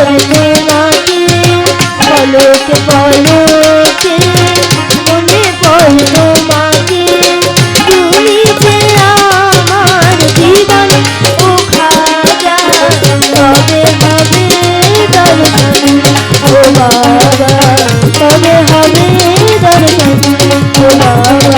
করলে নাকি পলকে পলকে মনে পড়ল মাকে তুমি যে আমার জীবন ও খাজা তবে হবে দর্শন ও বাবা তবে হবে দর্শন ও বাবা